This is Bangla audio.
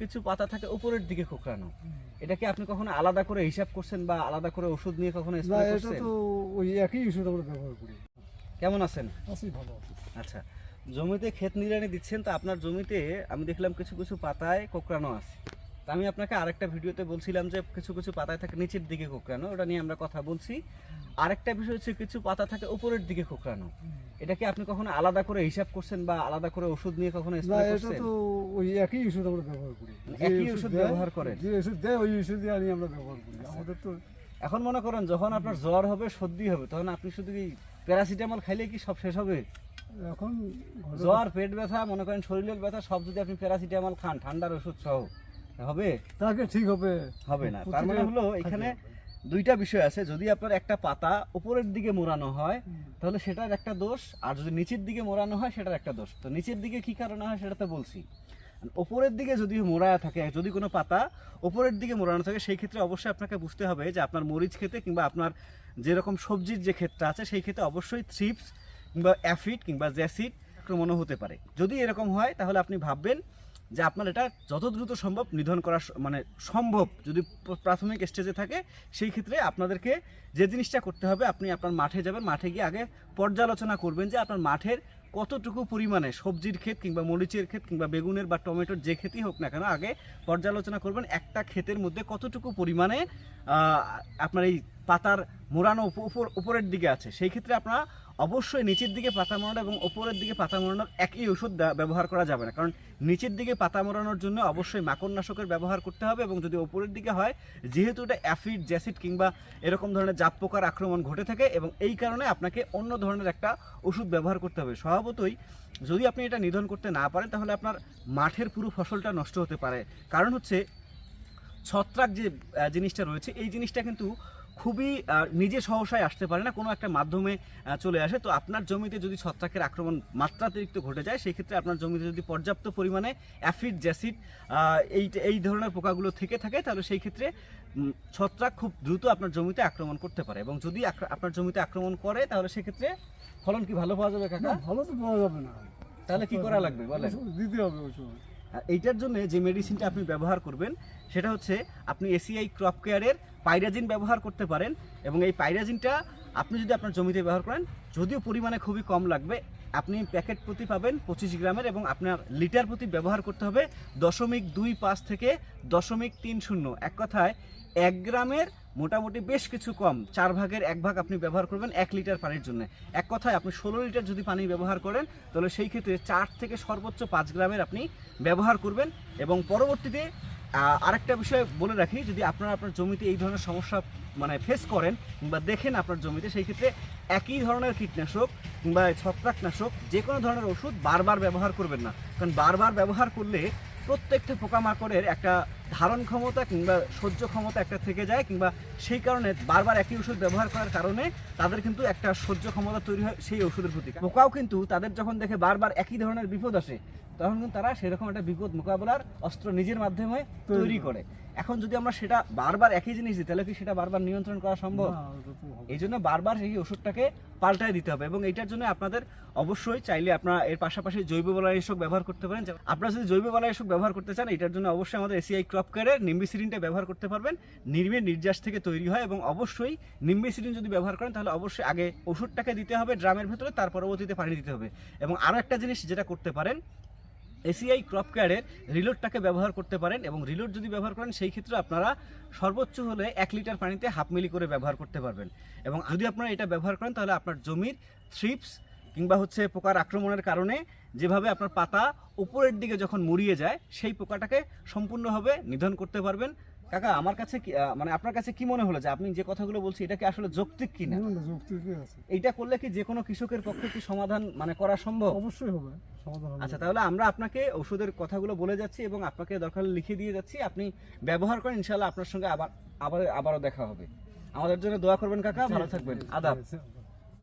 কিছু পাতা থাকে উপরের দিকে খোকরানো এটা কি আপনি কখনো আলাদা করে হিসাব করছেন বা আলাদা করে ওষুধ নিয়ে কখনো স্প্রে এটা করছেন? তো ওই একই ওষুধ আমরা ব্যবহার করি। কেমন আছেন? আছি ভালো আচ্ছা জমিতে ক্ষেত নিড়ানি দিচ্ছেন তো আপনার জমিতে আমি দেখলাম কিছু কিছু পাতায় কোঁকড়ানো আছে। আমি আপনাকে আরেকটা ভিডিওতে বলছিলাম যে কিছু কিছু পাতায় থাকে নিচের দিকে কোঁকড়ানো ওটা নিয়ে আমরা কথা বলছি। আরেকটা বিষয় হচ্ছে কিছু পাতা থাকে উপরের দিকে কোঁকড়ানো। এটা কি আপনি কখনো আলাদা করে হিসাব করছেন বা আলাদা করে ওষুধ নিয়ে কখনো স্প্রে করছেন? তো ওই একই ওষুধ আমরা ব্যবহার করি। মানে একই ওষুধ ব্যবহার করেন? যে ওষুধ দেয় ওই ওষুধ দিয়ে আমরা ব্যবহার করি। আমাদের তো এখন মনে করেন যখন আপনার জ্বর হবে সর্দি হবে তখন আপনি শুধু কি প্যারাসিটামল খাইলে কি সব শেষ হবে? এখন জ্বর পেট ব্যথা মনে করেন শরীরের ব্যথা সব যদি আপনি প্যারাসিটামল খান ঠান্ডার ওষুধ সহ। হবে? তাকে ঠিক হবে। হবে না। তার মানে হলো এখানে দুইটা বিষয় আছে। যদি আপনার একটা পাতা উপরের দিকে মোড়ানো হয় তাহলে সেটার একটা দোষ আর যদি নিচের দিকে মোড়ানো হয় সেটার একটা দোষ। তো নিচের দিকে কি কারণে হয় সেটা তো বলছি। ওপরের দিকে যদি মোড়া থাকে যদি কোনো পাতা ওপরের দিকে মোড়ানো থাকে সেই ক্ষেত্রে অবশ্যই আপনাকে বুঝতে হবে যে আপনার মরিচ খেতে কিংবা আপনার যেরকম সবজির যে ক্ষেত্রে আছে সেই ক্ষেত্রে অবশ্যই থ্রিপস কিংবা অ্যাফিড কিংবা জ্যাসিড আক্রমণও হতে পারে। যদি এরকম হয় তাহলে আপনি ভাববেন যে আপনার এটা যত দ্রুত সম্ভব নিধন করা মানে সম্ভব যদি প্রাথমিক স্টেজে থাকে, সেই ক্ষেত্রে আপনাদেরকে যে জিনিসটা করতে হবে, আপনি আপনার মাঠে যাবেন, মাঠে গিয়ে আগে পর্যালোচনা করবেন যে আপনার মাঠের কতটুকু পরিমাণে সবজির ক্ষেত কিংবা মরিচের ক্ষেত কিংবা বেগুনের বা টমেটোর যে ক্ষেতই হোক না কেন, আগে পর্যালোচনা করবেন একটা ক্ষেতের মধ্যে কতটুকু পরিমাণে আপনার এই পাতার মোড়ানো উপর উপরের দিকে আছে। সেই ক্ষেত্রে আপনারা অবশ্যই নিচের দিকে পাতা মোড়ানো এবং ওপরের দিকে পাতা মোড়ানোর একই ওষুধ ব্যবহার করা যাবে না। কারণ নিচের দিকে পাতা মোড়ানোর জন্য অবশ্যই মাকড়নাশকের ব্যবহার করতে হবে এবং যদি ওপরের দিকে হয়, যেহেতু এটা অ্যাফিড, জ্যাসিড কিংবা এরকম ধরনের জাপ পোকার আক্রমণ ঘটে থাকে এবং এই কারণে আপনাকে অন্য ধরনের একটা ওষুধ ব্যবহার করতে হবে। স্বভাবতই যদি আপনি এটা নিধন করতে না পারেন, তাহলে আপনার মাঠের পুরো ফসলটা নষ্ট হতে পারে। কারণ হচ্ছে ছত্রাক যে জিনিসটা রয়েছে, এই জিনিসটা কিন্তু খুবই নিজে সহসায় আসতে পারে না কোনো একটা মাধ্যমে চলে আসে। তো আপনার জমিতে যদি ছত্রাকের আক্রমণ মাত্রাতিরিক্ত ঘটে যায় সেই ক্ষেত্রে আপনার জমিতে যদি পর্যাপ্ত পরিমাণে অ্যাফিড জ্যাসিড এই এই ধরনের পোকাগুলো থেকে থাকে তাহলে সেই ক্ষেত্রে ছত্রাক খুব দ্রুত আপনার জমিতে আক্রমণ করতে পারে। এবং যদি আপনার জমিতে আক্রমণ করে তাহলে সেক্ষেত্রে ফলন কি ভালো পাওয়া যাবে না কাকা ভালো তো পাওয়া যাবে না। তাহলে কি করা লাগবে ওষুধ দিতে হবে ওষুধ আর এইটার জন্য যে মেডিসিনটা আপনি ব্যবহার করবেন, সেটা হচ্ছে আপনি এসিআই ক্রপ কেয়ারের পাইরাজিন ব্যবহার করতে পারেন এবং এই পাইরাজিনটা আপনি যদি আপনার জমিতে ব্যবহার করেন, যদিও পরিমাণে খুবই কম লাগবে আপনি প্যাকেট প্রতি পাবেন পঁচিশ গ্রামের এবং আপনার লিটার প্রতি ব্যবহার করতে হবে দশমিক দুই পাঁচ থেকে দশমিক তিন শূন্য। এক কথায়, এক গ্রামের মোটামুটি বেশ কিছু কম, চার ভাগের এক ভাগ আপনি ব্যবহার করবেন এক লিটার পানির জন্য। এক কথায়, আপনি ষোলো লিটার যদি পানি ব্যবহার করেন, তাহলে সেই ক্ষেত্রে চার থেকে সর্বোচ্চ পাঁচ গ্রামের আপনি ব্যবহার করবেন এবং পরবর্তীতে আরেকটা বিষয় বলে রাখি, যদি আপনারা আপনার জমিতে এই ধরনের সমস্যা মানে ফেস করেন কিংবা দেখেন আপনার জমিতে, সেই ক্ষেত্রে একই ধরনের কীটনাশক কিংবা ছত্রাকনাশক যে কোনো ধরনের ওষুধ বারবার ব্যবহার করবেন না। কারণ বারবার ব্যবহার করলে প্রত্যেকটা পোকামাকড়ের একটা ধারণ ক্ষমতা কিংবা সহ্য ক্ষমতা একটা থেকে যায় কিংবা সেই কারণে বারবার একই ওষুধ ব্যবহার করার কারণে তাদের কিন্তু একটা সহ্য ক্ষমতা তৈরি হয় সেই ওষুধের প্রতি। পোকাও কিন্তু তাদের যখন দেখে বারবার একই ধরনের বিপদ আসে তখন কিন্তু তারা সেরকম একটা বিপদ মোকাবেলার অস্ত্র নিজের মাধ্যমে তৈরি করে। এখন যদি আমরা সেটা বারবার একই জিনিস দিই তাহলে কি সেটা বারবার নিয়ন্ত্রণ করা সম্ভব। এই জন্য বারবার সেই ওষুধটাকে পাল্টায় দিতে হবে এবং এইটার জন্য আপনাদের অবশ্যই চাইলে আপনারা এর পাশাপাশি জৈব বালাইশক ব্যবহার করতে পারেন। আপনারা যদি জৈব বালাইশক ব্যবহার করতে চান এটার জন্য অবশ্যই আমাদের এসিআই ক্রপ কেয়ারের নিম্বিসিরিনটা ব্যবহার করতে পারবেন। নির্মের নির্যাস থেকে তৈরি হয় এবং অবশ্যই নিম্বিসিরিন যদি ব্যবহার করেন তাহলে অবশ্যই আগে ওষুধটাকে দিতে হবে ড্রামের ভেতরে তার পরবর্তীতে পানি দিতে হবে। এবং আরও একটা জিনিস যেটা করতে পারেন, এসিআই ক্রপ কেয়ারের রিলোডটাকে ব্যবহার করতে পারেন এবং রিলোড যদি ব্যবহার করেন, সেই ক্ষেত্রে আপনারা সর্বোচ্চ হলে এক লিটার পানিতে হাফ মিলি করে ব্যবহার করতে পারবেন। এবং যদি আপনারা এটা ব্যবহার করেন, তাহলে আপনার জমির থ্রিপস কিংবা হচ্ছে পোকার আক্রমণের কারণে যেভাবে আপনার পাতা উপরের দিকে যখন মুড়িয়ে যায় সেই পোকাটাকে সম্পূর্ণভাবে নিধন করতে পারবেন। কাকা আমার কাছে মানে আপনার কাছে কি মনে হলো যে আপনি যে কথাগুলো বলছি এটা কি আসলে যৌক্তিক কিনা? না, এইটা করলে কি যে কোনো কৃষকের পক্ষে কি সমাধান মানে করা সম্ভব? অবশ্যই হবে আচ্ছা তাহলে আমরা আপনাকে ওষুধের কথাগুলো বলে যাচ্ছি এবং আপনাকে দরকার লিখে দিয়ে যাচ্ছি। আপনি ব্যবহার করেন ইনশাল্লাহ আপনার সঙ্গে আবার আবার আবারও দেখা হবে। আমাদের জন্য দোয়া করবেন কাকা। ভালো থাকবেন। আদাব। আচ্ছা,